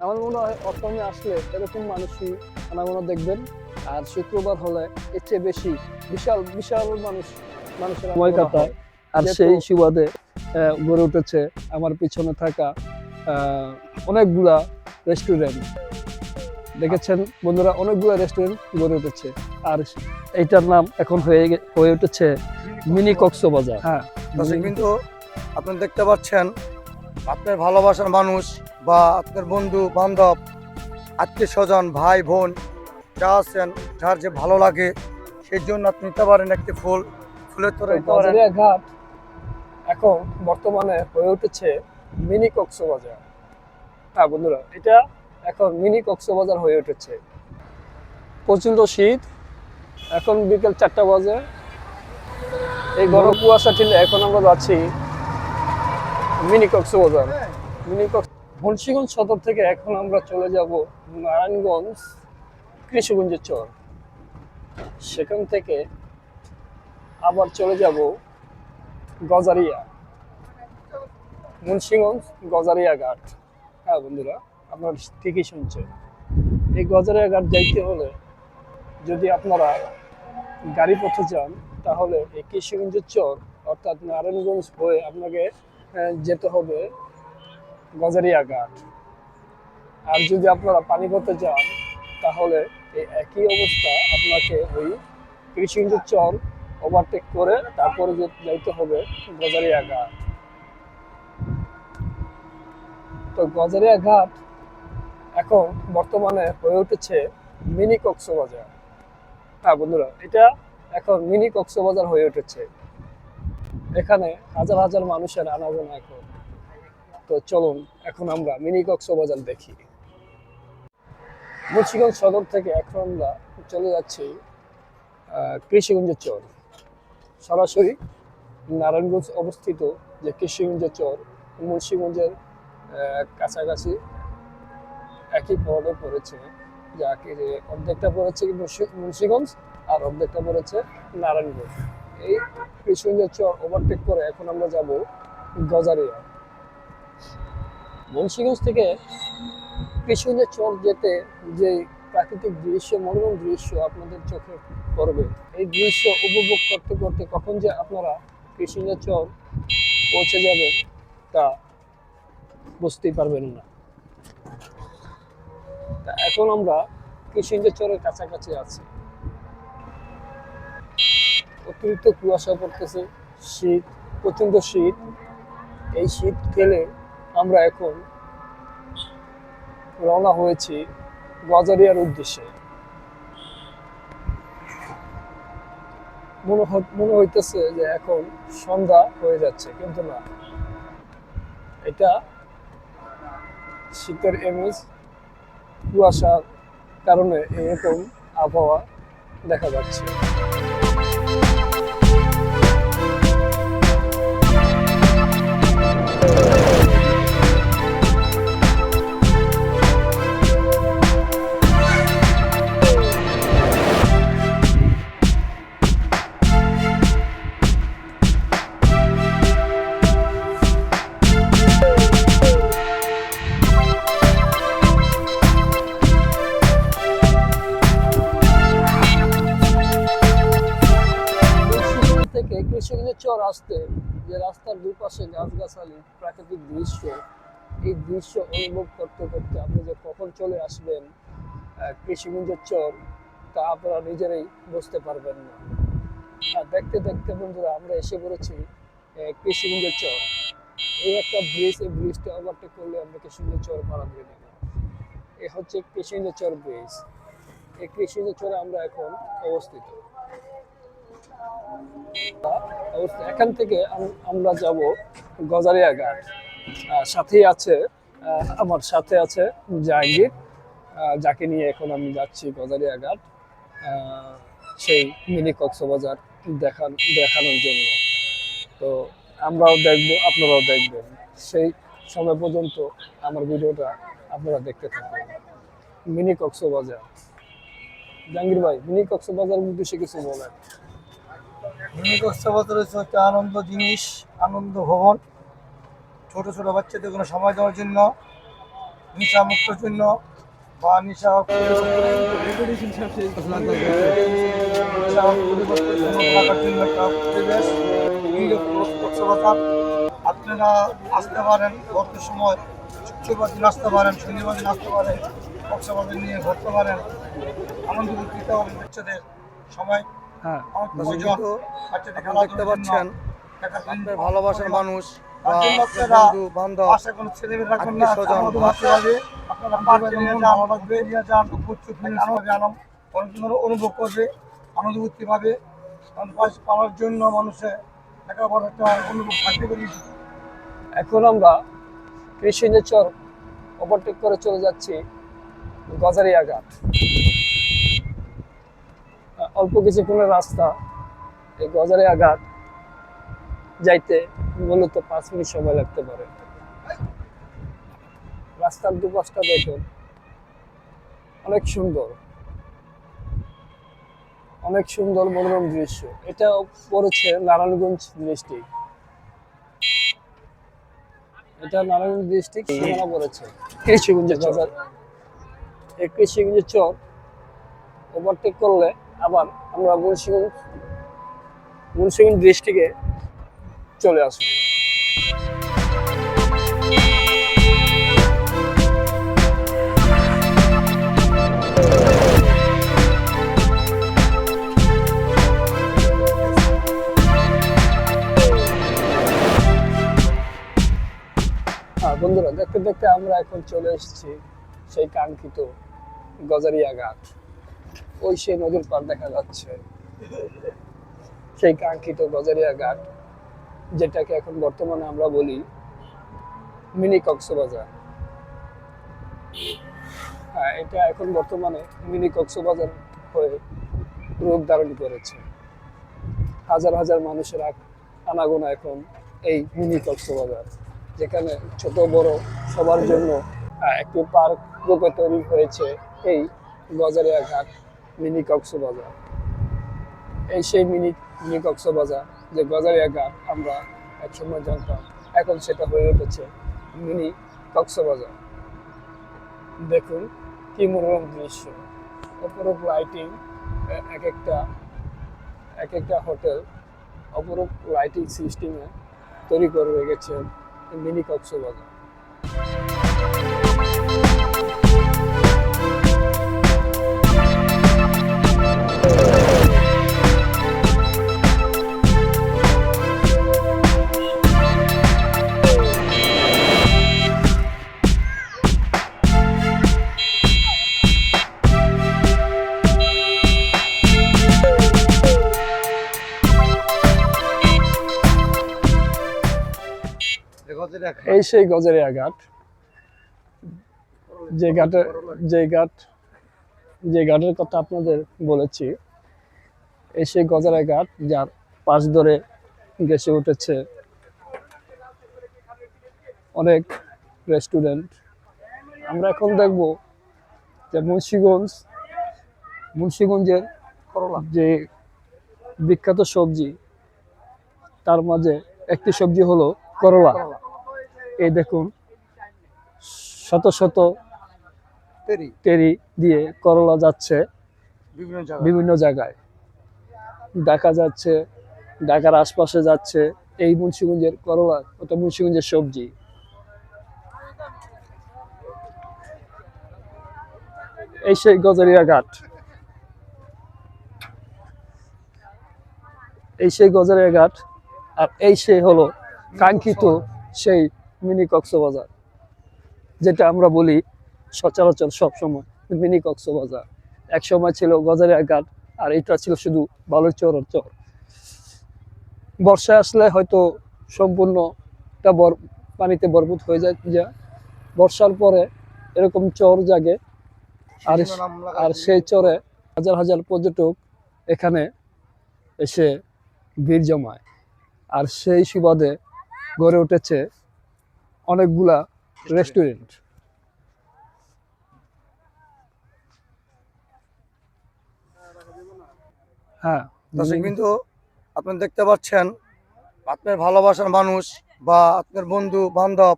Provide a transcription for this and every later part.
আমার মনে হয় অসমে আসলে এরকম মানুষই আনাগোনা দেখবেন। আর শুক্রবার হলে এর চেয়ে বেশি বিশাল বিশাল মানুষ মানুষের সময় কাটায়। আর সেই সুবাদে আহ, গড়ে উঠেছে আমার পিছনে থাকা আহ, অনেকগুলা রেস্টুরেন্ট দেখেছেন বন্ধুরা অনেকগুলা রেস্টুরেন্ট গড়ে উঠেছে। আর এইটার নাম এখন হয়ে হয়ে উঠেছে মিনি কক্সবাজার। হ্যাঁ। কিন্তু আপনি দেখতে পাচ্ছেন আপনার ভালোবাসার মানুষ বা আপনার বন্ধু বান্ধব আত্মীয় স্বজন ভাই বোন যা আছেন যার যে ভালো লাগে সেই জন্য আপনি নিতে পারেন একটি ফুল। ফুলের তোরা ঘাট এখন বর্তমানে হয়ে উঠেছে মিনি কক্সবাজার। হ্যাঁ বন্ধুরা এটা এখন মিনি কক্সবাজার হয়ে উঠেছে। প্রচণ্ড শীত এখন বিকেল চারটা বাজে। এই গরম কুয়াশা ঠেলে এখন আমরা যাচ্ছি মিনি কক্সবাজার। মিনি কক্স মুন্সিগঞ্জ সদর থেকে এখন আমরা চলে যাব নারায়ণগঞ্জ কৃষিগঞ্জের চর। সেখান থেকে আবার চলে যাব গজারিয়া। মুন্সিগঞ্জ গজারিয়া ঘাট। হ্যাঁ বন্ধুরা আপনারা ঠিকই শুনছেন। এই গজারিয়া ঘাট যাইতে হলে যদি আপনারা গাড়ি পথে যান তাহলে এই কৃষিগঞ্জের চর অর্থাৎ নারায়ণগঞ্জ হয়ে আপনাকে যেতে হবে গজারিয়া ঘাট আর যদি আপনারা পানিপথে যান তাহলে এই একই অবস্থা আপনাকে ওই কৃষিগঞ্জের চর ওভারটেক করে তারপরে যাইতে হবে গজারিয়া ঘাট তো গজারিয়া ঘাট এখন বর্তমানে হয়ে উঠেছে মিনি কক্সবাজার হ্যাঁ বন্ধুরা, এটা এখন মিনি কক্সবাজার হয়ে উঠেছে। এখানে হাজার হাজার মানুষের আনাগোনা এখন। তো চলুন, এখন আমরা মিনি কক্সবাজার দেখি। মুন্সিগঞ্জ সদর থেকে এখন আমরা চলে যাচ্ছি কৃষিগঞ্জের চর। সরাসরি নারায়ণগঞ্জ অবস্থিত যে কৃষিগঞ্জের চর, মুন্সিগঞ্জের কাছাকাছি একই পদে পড়েছে যাকে যে অর্ধেকটা পড়েছে মুন্সি- মুন্সিগঞ্জ আর অর্ধেকটা পড়েছে নারায়ণগঞ্জ। এই কৃষিগঞ্জের চর ওভারটেক করে। এখন আমরা যাব গজারিয়া। মুন্সিগঞ্জ থেকে কৃষিগঞ্জের চর যেতে, যে প্রাকৃতিক দৃশ্য, মনোরম দৃশ্য আপনাদের চোখে পড়বে, এই দৃশ্য উপভোগ করতে করতে কখন যে আপনারা কৃষিগঞ্জের চর পৌঁছে যাবেন তা বুঝতেই পারবেন না। তা এখন আমরা কৃষিগঞ্জের চরের কাছাকাছি আছি। অতিরিক্ত কুয়াশা পড়তেছে, শীত প্রচণ্ড শীত। এই শীত খেলে আমরা এখন রওনা হয়েছি গজারিয়ার উদ্দেশ্যে। মনে মনে হইতেছে যে এখন সন্ধ্যা হয়ে যাচ্ছে, কিন্তু না। এটা শীতের এমএস, কুয়াশার কারণে এরকম আবহাওয়া দেখা যাচ্ছে। আসতে, যে রাস্তার দুপাশে গাছগাছালি, প্রাকৃতিক দৃশ্য, এই দৃশ্য অনুভব করতে করতে আপনি যে কখন চলে আসবেন কৃষিগঞ্জের চর, তা আপনারা নিজেরাই বুঝতে পারবেন না। আর দেখতে দেখতে বন্ধুরা, আমরা এসে পড়েছি কৃষিগঞ্জের চর। এই একটা ব্রিজ এই ব্রিজটা ওভারটেক করলে আমরা কৃষিগঞ্জের চর পাড়া দিয়ে দেবো এ হচ্ছে কৃষিগঞ্জের চর ব্রিজ এই কৃষিগঞ্জের চরে আমরা এখন অবস্থিত। অবস্থা এখান থেকে আমরা যাব গজারিয়া ঘাট। সাথেই আছে আমার সাথে আছে জাহাঙ্গীর। যাকে নিয়ে এখন আমি যাচ্ছি গজারিয়া ঘাট সেই মিনি কক্সবাজার দেখান দেখানোর জন্য। তো আমরাও দেখব, আপনারাও দেখবেন। সেই সময় পর্যন্ত আমার ভিডিওটা আপনারা দেখতে থাকবেন মিনি কক্সবাজার। জাহাঙ্গীর ভাই, মিনি কক্সবাজার উদ্দেশ্যে কিছু বলেন। মিনি কক্সবাজার হচ্ছে আনন্দ জিনিস, আনন্দ ভবন। ছোট ছোট বাচ্চাদের কোনো সময় দেওয়ার জন্য, নেশা মুক্তর জন্য বা নিশা আপনারা আসতে পারেন ভর্ত সময়, শুক্রবার দিন আসতে পারেন, শনিবার দিন আসতে পারেন কক্সবাজার নিয়ে ঘুরতে পারেন। আনন্দ হবে বাচ্চাদের সময়। হ্যাঁ। খেলা দেখতে পাচ্ছেন আপনার ভালোবাসার মানুষ বন্ধু বান্ধব স্বজন অনুভব করবে আনন্দ করতে পাবে। পাওয়ার জন্য মানুষের একটা অনুভব থাকতে পারি। এখন আমরা কৃষিজের চর ওভারটেক করে চলে যাচ্ছি গজারিয়া ঘাট অল্প কিছুক্ষণের রাস্তা, এই গজারিয়া ঘাট যাইতে মূলত পাঁচ মিনিট সময় লাগতে পারে। রাস্তার দুপাশটা দেখুন, অনেক সুন্দর। অনেক সুন্দর মনোরম দৃশ্য। এটা পড়েছে নারায়ণগঞ্জ ডিস্ট্রিক্ট। এটা নারায়ণগঞ্জ ডিস্ট্রিক্ট সীমানা পড়েছে। কৃষিগঞ্জের বাজার এই কৃষিগঞ্জের চর ওভারটেক করলে আবার আমরা মুন্সিগঞ্জ মুন্সিগঞ্জ ডিস্ট্রিক্টে চলে আসব। হ্যাঁ বন্ধুরা, দেখতে দেখতে আমরা এখন চলে এসেছি সেই কাঙ্ক্ষিত গজারিয়া ঘাট। ওই সেই নদীর পার দেখা যাচ্ছে। সেই কাঙ্ক্ষিত গজারিয়া ঘাট, যেটাকে এখন বর্তমানে আমরা বলি মিনি কক্সবাজার। হ্যাঁ এটা এখন বর্তমানে মিনি কক্সবাজার হয়ে রূপ ধারণ করেছে। হাজার হাজার মানুষের আনাগোনা এখন এই মিনি কক্সবাজার, যেখানে ছোট বড় সবার জন্য একটি পার্ক রূপে তৈরি হয়েছে এই গজারিয়া ঘাট মিনি কক্সবাজার এই সেই মিনি মিনি কক্সবাজার যে গজারিয়া ঘাট আমরা একসময় জানতাম। এখন সেটা হয়ে উঠেছে মিনি কক্সবাজার দেখুন কি মনোরম দৃশ্য। অপরূপ লাইটিং এক একটা এক একটা হোটেল অপরূপ লাইটিং সিস্টেমে তৈরি করে রেখেছেন মিনি কক্সবাজার এই সেই গজারিয়া ঘাট যে ঘাটের যে ঘাট যে ঘাটের কথা আপনাদের বলেছি এই সেই গজারিয়া ঘাট যার পাশ ধরে গেছে উঠেছে অনেক রেস্টুরেন্ট। আমরা এখন দেখব যে মুন্সিগঞ্জ মুন্সিগঞ্জের যে বিখ্যাত সবজি তার মাঝে একটি সবজি হলো করলা। এই দেখুন শত শত তেরি। দিয়ে করলা যাচ্ছে বিভিন্ন জায়গায়। বিভিন্ন জায়গায়। ঢাকা যাচ্ছে ঢাকার আশপাশে যাচ্ছে এই মুন্সিগঞ্জের করলা ওটা মুন্সিগঞ্জের সবজি। এই সেই গজারিয়া ঘাট। এই সেই গজারিয়া ঘাট আর এই সেই হলো কাঙ্ক্ষিত সেই মিনি কক্সবাজার যেটা আমরা বলি সচরাচর সবসময় মিনি কক্সবাজার। এক সময় ছিল গজারিয়া ঘাট আর এটা ছিল শুধু বালুর চর। চর বর্ষা আসলে হয়তো সম্পূর্ণটা বর পানিতে বরবুত হয়ে যায় যা বর্ষার পরে এরকম চর জাগে আর আর সেই চরে হাজার হাজার পর্যটক এখানে এসে ভিড় জমায়। আর সেই সুবাদে গড়ে উঠেছে অনেকগুলা রেস্টুরেন্ট হ্যাঁ দর্শক কিন্তু আপনি দেখতে পাচ্ছেন আপনার ভালোবাসার মানুষ বা আপনার বন্ধু বান্ধব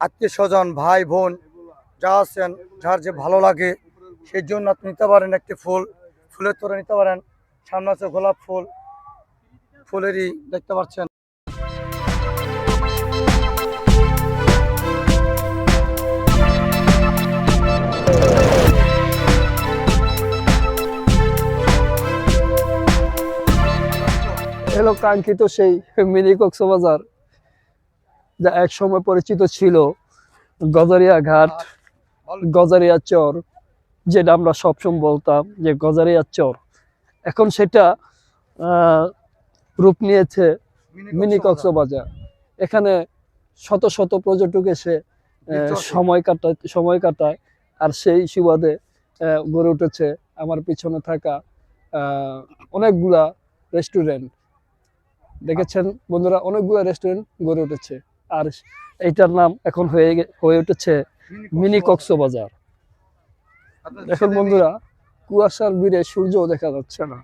আত্মীয় স্বজন ভাই বোন যা আছেন যার যে ভালো লাগে সেই জন্য আপনি নিতে পারেন একটি ফুল ফুলের তোরা নিতে পারেন সামনে আছে গোলাপ ফুল ফুলেরই দেখতে পাচ্ছেন। এলো কাঙ্ক্ষিত সেই মিনি কক্সবাজার যা এক সময় পরিচিত ছিল গজারিয়া ঘাট গজারিয়া চর যেটা আমরা সবসময় বলতাম যে গজারিয়া চর। এখন সেটা রূপ নিয়েছে মিনি কক্সবাজার এখানে শত শত পর্যটক এসে সময় কাটায় সময় কাটায় আর সেই সুবাদে গড়ে উঠেছে আমার পিছনে থাকা অনেকগুলা রেস্টুরেন্ট দেখেছেন? বন্ধুরা অনেকগুলা রেস্টুরেন্ট গড়ে উঠেছে। আর এইটার নাম এখন হয়ে হয়ে উঠেছে মিনি কক্সবাজার এখন বন্ধুরা কুয়াশার ভিড়ে সূর্য দেখা যাচ্ছে না।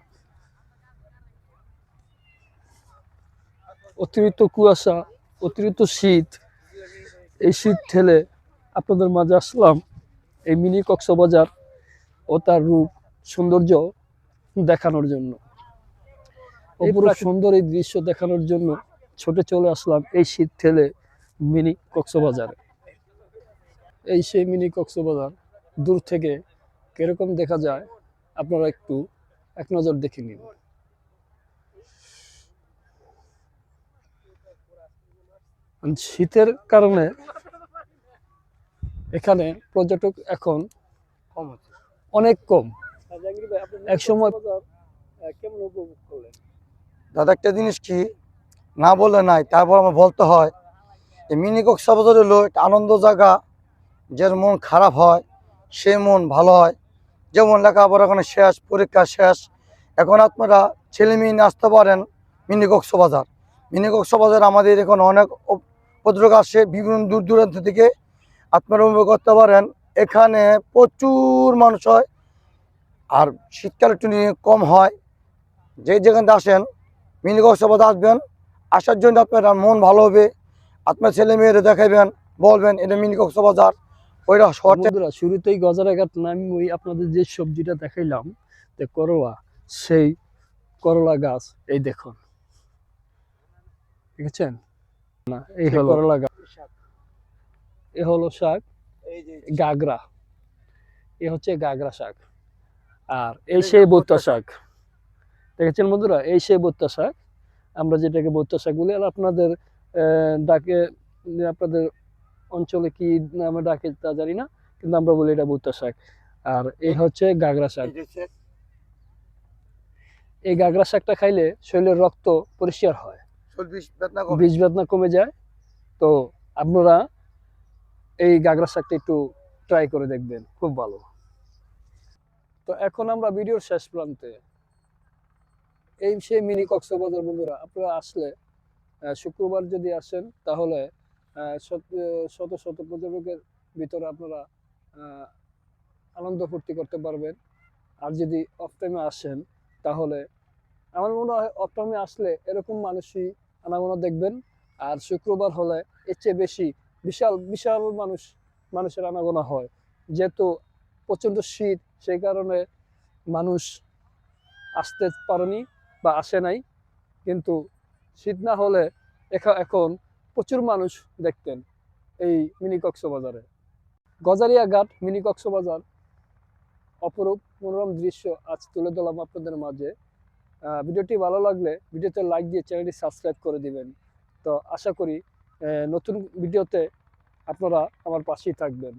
অতিরিক্ত কুয়াশা অতিরিক্ত শীত এই শীত ঠেলে আপনাদের মাঝে আসলাম। এই মিনি কক্সবাজার ও তার রূপ সৌন্দর্য দেখানোর জন্য। অপরূপ সুন্দর এই দৃশ্য দেখানোর জন্য ছোটে চলে আসলাম এই শীত ঠেলে মিনি কক্সবাজারে। এই সেই মিনি কক্সবাজার দূর থেকে কীরকম দেখা যায় আপনারা একটু এক নজর দেখে নিন। শীতের কারণে এখানে পর্যটক এখন কম অনেক কম। এক সময় কেমন উপভোগ করলেন? দাদা, একটা জিনিস কি? না বলে নাই, তারপর আমার বলতে হয়, এই মিনি কক্সবাজার হলো একটা আনন্দ জায়গা, যার মন খারাপ হয় সে মন ভালো হয়। যেমন লেখাপড়া এখন শেষ, পরীক্ষা শেষ, এখন আপনারা ছেলে মেয়ে নিয়ে আসতে পারেন মিনি কক্সবাজার মিনি কক্সবাজার আমাদের এখন অনেক পর্যটক আসে বিভিন্ন দূর দূরান্ত থেকে আপনারা উপভোগ করতে পারেন, এখানে প্রচুর মানুষ হয়, আর শীতকাল একটু কম হয়। যে যেখান আসেন মিনি কক্সবাজার আসবেন। আসার জন্য আপনার মন ভালো হবে। আপনার ছেলে মেয়েরা দেখাবেন বলবেন এটা মিনি কক্সবাজার ওইটা শহরটা শুরুতেই গজারাঘাট নামি ওই আপনাদের যে সবজিটা দেখাইলাম যে করলা সেই করলা গাছ এই দেখুন। দেখেছেন? না এই হলো করলা গাছ। এ হলো শাক এই যে গাগরা। এ হচ্ছে গাগরা শাক। আর এই সেই বোত্তা শাক। দেখেছেন বন্ধুরা? এই সেই বোত্তা শাক। আমরা যেটাকে বোত্তা শাক বলি আর আপনাদের ডাকে আপনাদের অঞ্চলে কি নামে ডাকে তা জানি না কিন্তু আমরা বলি এটা বোত্তা শাক। আর এই হচ্ছে গাগরা শাক। এই গাগরা শাকটা খাইলে শরীরের রক্ত পরিষ্কার হয়। বীজ বেদনা কমে। যায়। তো আপনারা এই গাগরা শাকটা একটু ট্রাই করে দেখবেন। খুব ভালো। তো এখন আমরা ভিডিওর শেষ প্রান্তে এই সেই মিনি কক্সবাজার বন্ধুরা, আপনারা আসলে শুক্রবার যদি আসেন, তাহলে শত শত পর্যটকের ভিতরে আপনারা আনন্দ ফুর্তি করতে পারবেন। আর যদি অফ টাইমে আসেন, তাহলে, আমার মনে হয় অফ টাইমে আসলে এরকম মানুষই আনাগোনা দেখবেন। আর শুক্রবার হলে এর চেয়ে বেশি বিশাল বিশাল মানুষ, মানুষের আনাগোনা হয়। যেহেতু প্রচণ্ড শীত, সেই কারণে মানুষ আসতে পারেনি। বা আসে নাই, কিন্তু শীত না হলে এখা- এখন প্রচুর মানুষ দেখতেন এই মিনি কক্সবাজারে গজারিয়া ঘাট মিনি কক্সবাজার অপরূপ মনোরম দৃশ্য আজ তুলে ধরলাম আপনাদের মাঝে। ভিডিওটি ভালো লাগলে ভিডিওতে লাইক দিয়ে চ্যানেলটি সাবস্ক্রাইব করে দিবেন। তো আশা করি নতুন ভিডিওতে আপনারা আমার পাশেই থাকবেন।